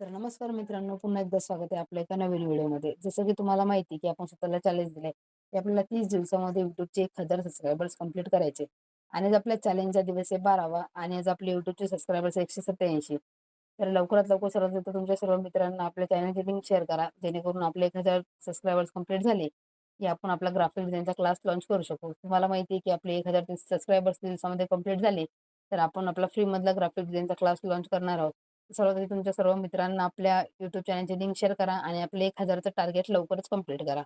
तर नमस्कार मित्रांनो पुन्हा एकदा स्वागत आहे आपल्या एका नवीन व्हिडिओमध्ये. जसं की तुम्हाला माहिती की आपण स्वतःला चॅलेंज दिले की आपल्याला तीस दिवसामध्ये युट्यूबचे एक हजार सबस्क्रायबर्स कंप्लीट करायचे आणि आज आपल्या चॅलेंजचा दिवस आहे बारावा आणि आज आपले युट्यूबचे सबस्क्रायबर्स एकशे सत्याऐंशी तर लवकरात लवकर सर्वात तर तुमच्या सर्व मित्रांना आपल्या चॅनलची लिंक शेअर करा जेणेकरून आपले एक हजार सबस्क्रायबर्स कंप्लीट झाले की आपण आपला ग्राफिक डिझाईनचा क्लास लॉन्च करू शकू. तुम्हाला माहिती आहे की आपले एक हजार सबस्क्रायबर्स दिवसामध्ये कंप्लीट झाले तर आपण आपला फ्रीमधला ग्राफिक डिझाईनचा क्लास लॉन्च करणार आहोत. सर्वात तुमच्या सर्व मित्रांना आपल्या युट्यूब चॅनलची लिंक शेअर करा आणि आपले एक हजारचं टार्गेट लवकरच कंप्लीट करा.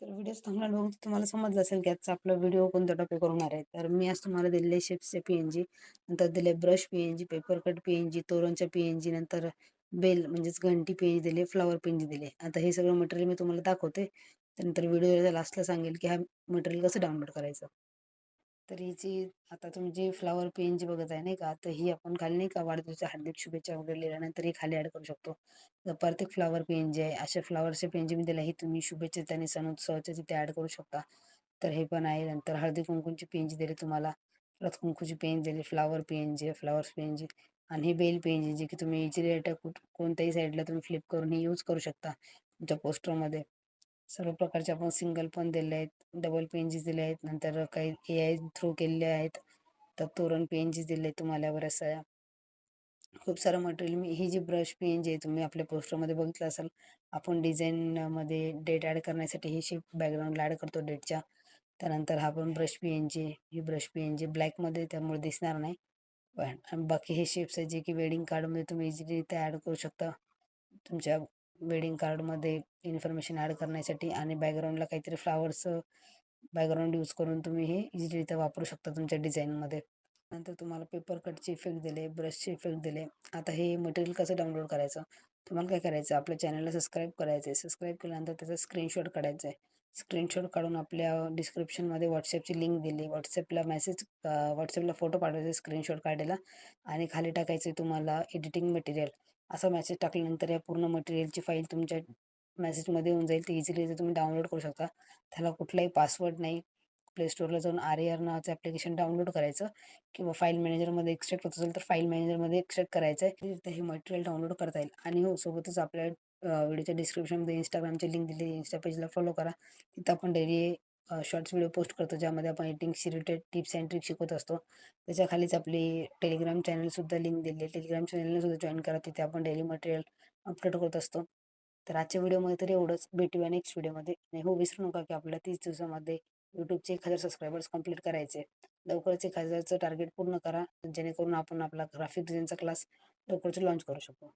तर व्हिडिओ चांगला बघून तुम्हाला समजलं असेल की आजचा आपला व्हिडिओ कोणत्या टॉपिक होणार आहे तर मी आज तुम्हाला दिलेले शेप्सचे पी एन जी नंतर दिले brush P N G paper cut P N G तोरणच्या P N G नंतर बेल म्हणजेच घंटी पी एन जी दिले फ्लावर पी एन जी दिले. आता हे सगळं मटेरियल मी तुम्हाला दाखवते. त्यानंतर व्हिडिओ लास्टला सांगेल की हा मटेरियल कसं डाउनलोड करायचं. तर हिची आता तुम्ही जी फ्लावर पेन जी बघत आहे नाही का? तर ही आपण खाली नाही का वाढदिवसाच्या हार्दिक शुभेच्छा वगैरे लिहिल्यानंतर ही खाली ॲड करू शकतो. तर प्रत्येक फ्लावर पेन जे आहे अशा फ्लावरचे पेन जे मी दिले ही तुम्ही शुभेच्छा आणि सण उत्सवाचे तिथे ॲड करू शकता. तर हे पण आहे. नंतर हळदी कुंकूची पेन जी दिली तुम्हाला परत कुंकूची पेन दिली फ्लावर पेन जे फ्लावर्स पेन जी. आणि हे बेल पेन जी की तुम्ही इजिली कोणत्याही साईडला तुम्ही फ्लिप करून ही यूज करू शकता तुमच्या पोस्टरमध्ये सर्व प्रकारचे आपण सिंगल पण दिले आहेत डबल पेंजेस दिले आहेत नंतर काही ए आय थ्रू केलेले आहेत. तर तोरण पेंजेस दिले आहेत तुम्हाला बऱ्याचशा. खूप सारं मटेरियल मी ही जी ब्रश पेन जे तुम्ही आपल्या पोस्टरमध्ये बघितलं असाल आपण डिझाईनमध्ये डेट ॲड करण्यासाठी ही शिप बॅकग्राऊंडला ॲड करतो डेटच्या त्यानंतर हा पण ब्रश पेन जी ही ब्रश पेन जी ब्लॅकमध्ये त्यामुळे दिसणार नाही. पण बाकी हे शेप्स आहे जे की वेडिंग कार्डमध्ये तुम्ही इझिली ते ॲड करू शकता. तुमच्या वेडिंग कार्डमध्ये इन्फॉर्मेशन ॲड करण्यासाठी आणि बॅकग्राऊंडला काहीतरी फ्लावर्सचं बॅकग्राऊंड यूज करून तुम्ही हे इझिली इथं वापरू शकता तुमच्या डिझाईनमध्ये नंतर तुम्हाला पेपर कटचे इफेक्ट दिले ब्रशचे इफेक्ट दिले. आता हे मटेरियल कसं डाउनलोड करायचं? तुम्हाला काय करायचं? आपल्या चॅनलला सबस्क्राईब करायचं आहे सबस्क्राईब केल्यानंतर त्याचा स्क्रीनशॉट काढायचा आहे स्क्रीनशॉट काढून आपल्या डिस्क्रिप्शनमध्ये व्हॉट्सअपची लिंक दिली. व्हॉट्सअपला मेसेज व्हॉट्सअपला फोटो पाठवायचे स्क्रीनशॉट काढायला आणि खाली टाकायचं तुम्हाला एडिटिंग मटेरियल. असा मेसेज टाकल्यानंतर या पूर्ण मटेरियलची फाईल तुमच्या मेसेजमध्ये येऊन जाईल. ती इझिली तुम्ही डाउनलोड करू शकता. त्याला कुठलाही पासवर्ड नाही. प्ले स्टोअरला जाऊन आर ए आर नावाचं ॲप्लिकेशन डाउनलोड करायचं. किंवा फाईल मॅनेजरमध्ये एक्सट्रॅक्ट होत असेल तर फाईल मॅनेजरमध्ये एक्सट्रॅक्ट करायचं आहे तिथे हे मटेरियल डाउनलोड करता येईल. आणि हो सोबतच आपल्या व्हिडिओच्या डिस्क्रिप्शनमध्ये इंस्टाग्रामची लिंक दिली इंस्टा पेजला फॉलो करा. तिथं आपण डेली शॉर्ट्स व्हिडिओ पोस्ट करतो ज्यामध्ये आपण एडिटिंगशी रिलेटेड टिप्स अँड ट्रिक्स शिकवत असतो. त्याच्या खालीच आपली टेलिग्राम चॅनलसुद्धा लिंक दिली आहे. टेलिग्राम चॅनलला सुद्धा जॉईन करा. तिथे आपण डेली मटेरियल अपलोड करत असतो. तर आजच्या व्हिडिओमध्ये तरी एवढंच. भेटूया नेक्स्ट व्हिडिओमध्ये आणि हो विसरू नका की आपल्याला तीस दिवसामध्ये यूट्यूबचे एक हजार सबस्क्रायबर्स कंप्लीट करायचे लवकरच एक हजारचं टार्गेट पूर्ण करा. जेणेकरून आपण आपला ग्राफिक डिझाईनचा क्लास लवकरच लॉन्च करू शकतो